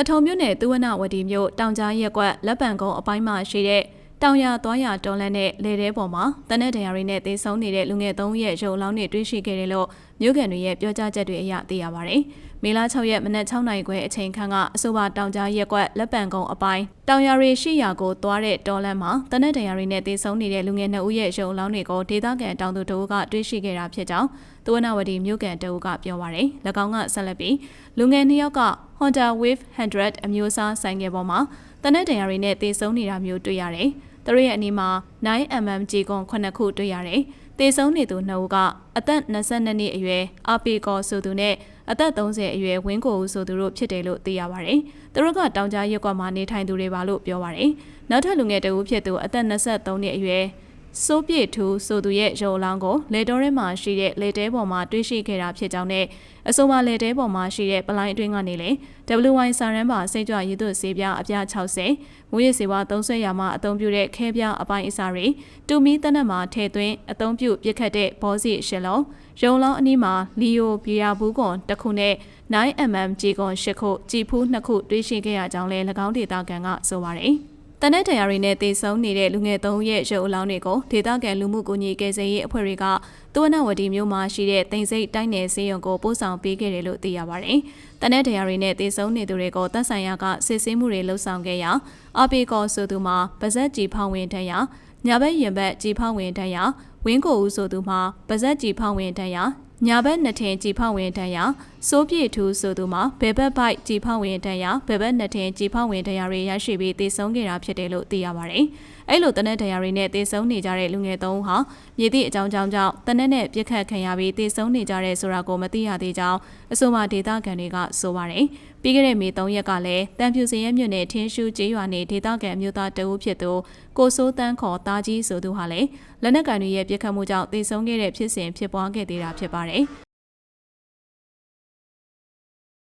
တထုံမြို့နယ်သူဝနဝတီမြို့တောင်ကြားရက်ကွက်လက်ပံကုန်းအပိုင်းမှာရှိတဲ့တောင်ရသွားရတော်လန့်တဲ့လေထဲပေါ်မှာတနက်တရာရီနဲ့တေဆုံးနေတဲ့လူငယ်၃ရဲ့ရုပ်အလောင်းတွေတွေ့ရှိခဲ့တယ်လို့မြို့ကန်တွေရဲ့ပြောကြားချက်တွေအရသိရပါဗျ။ မေလ6ရက်မနက်6နာရီခွဲအချိန်ခန့်ကအဆိုပါတောင်ကြားရက်ကွက်လက်ပံကုန်းအပိုင်းတောင်ရရီရှိရာကိုသွားတဲ့တော်လန့်မှာတနက်တရာရီနဲ့တေဆုံးနေတဲ့လူငယ်2ဦးရဲ့ရုပ်အလောင်းတွေကိုဒေသခံတောင်သူတို့ကတွေ့ရှိခဲ့တာဖြစ်ကြောင်းသူဝနဝတီမြို့ကန်တအုပ်ကပြောပါရယ်။၎င်းကဆက်လက်ပြီးလူငယ်2ယောက်က Honda Wave 100အမျိုးအစားဆိုင်ကယ်ပေါ်မှာတနက်တရာရီနဲ့တေဆုံးနေတာမျိုးတွေ့ရတယ်။သူတို့ရဲ့အနီးမှာ 9mm ကြီးကွန်9ခုတွေ့ရတယ်။တေဆုံးနေသူနှစ်ဦးကအသက်22နှစ်အရွယ်အပီကောဆိုသူနဲ့ အသက်30အရွယ်ဝင်းကိုဦးဆိုသူတို့ဖြစ်တယ်လို့သိရပါတယ်။သူတို့ကတောင်ကြားရက်ကွက်မှာနေထိုင်သူတွေပါလို့ပြောပါတယ်။နောက်ထပ်လူငယ်တဦးဖြစ်သူအသက်23နှစ်အရွယ် စိုးပြည့်ထူဆိုသူရဲ့ရုံအလောင်းကိုလေတော်ထဲမှာရှိတဲ့လေတဲပေါ်မှာတွေ့ရှိခဲ့တာဖြစ်ကြောင်းနဲ့အဆိုပါလေတဲပေါ်မှာရှိတဲ့ပလိုင်းအတွင်းကနေလေ WY စာရန်ပါစိတ်ကြွရည်သွဆေးပြားအပြား60မူရည်စေဝါသုံးဆွဲရာမှာအသုံးပြုတဲ့ခဲပြားအပိုင်းအစားတွေတူမီတနက်မှာထည့်သွင်းအသုံးပြုပြစ်ခတ်တဲ့ဘောစီရှစ်လုံးရုံလောင်းအနီးမှာလီယိုဘီယာဘူးကွန်တစ်ခုနဲ့ 9mm ကြီးကွန်၈ခုကြည်ဖူး2ခုတွေ့ရှိခဲ့ရကြောင်းလည်း၎င်းဒေတာကန်ကဆိုပါတယ် တနက်တရာရီနဲ့တေဆုံးနေတဲ့လူငယ်၃ရဲ့ရုပ်အလောင်းတွေကိုဒေသခံလူမှုကူညီကယ်ဆယ်ရေးအဖွဲ့တွေကသွဝနဝတီမြို့မှာရှိတဲ့တင်စိတ်တိုင်းနယ်စေယုံကိုပို့ဆောင်ပေးခဲ့တယ်လို့သိရပါတယ်။တနက်တရာရီနဲ့တေဆုံးနေသူတွေကိုတပ်ဆိုင်ရာကစစ်ဆေးမှုတွေလှုပ်ဆောင်ခဲ့ရာအပီကောဆိုသူမှာပါဇက်ကြီးဖောင်းဝင်တန်းရာညာဘက်ရင်ဘက်ကြီးဖောင်းဝင်တန်းရာဝင်းကိုဦးဆိုသူမှာပါဇက်ကြီးဖောင်းဝင်တန်းရာ ညာဘက်နှစ်ထင်ကြည်ဖောက်ဝင်တန်းရစိုးပြည့်ထူးဆိုသူမှာဘယ်ဘက်ဘိုက်ကြည်ဖောက်ဝင်တန်းရဘယ်ဘက်နှစ်ထင်ကြည်ဖောက်ဝင်တန်းရတွေရရှိပြီးတည်ဆုံးခဲ့တာဖြစ်တယ်လို့သိရပါတယ်။အဲ့လိုတနက်တရာတွေနဲ့တည်ဆုံးနေကြတဲ့လူငယ်သုံးဦးဟာမြေသည့်အကြောင်းကြောင့်ကြောင့်တနက်နဲ့ပြစ်ခတ်ခံရပြီးတည်ဆုံးနေကြတဲ့ဆိုတာကိုမသိရသေးကြောင်းအဆိုပါဒေသခံတွေကဆိုပါတယ်။ပြီးခဲ့တဲ့မေ3ရက်ကလည်းတန်ဖြူစင်ရဲမြို့နယ်ထင်းရှူကျေးရွာနေဒေသခံမျိုးသားတအုပ်ဖြစ်သူကိုစိုးတန်းခေါ်တာကြီးဆိုသူဟာလည်းလက်နက်ကန်တွေရဲ့ပြစ်ခတ်မှုကြောင့်တည်ဆုံးခဲ့တဲ့ဖြစ်စဉ်ဖြစ်ပွားခဲ့သေးတာဖြစ်ပါတယ်။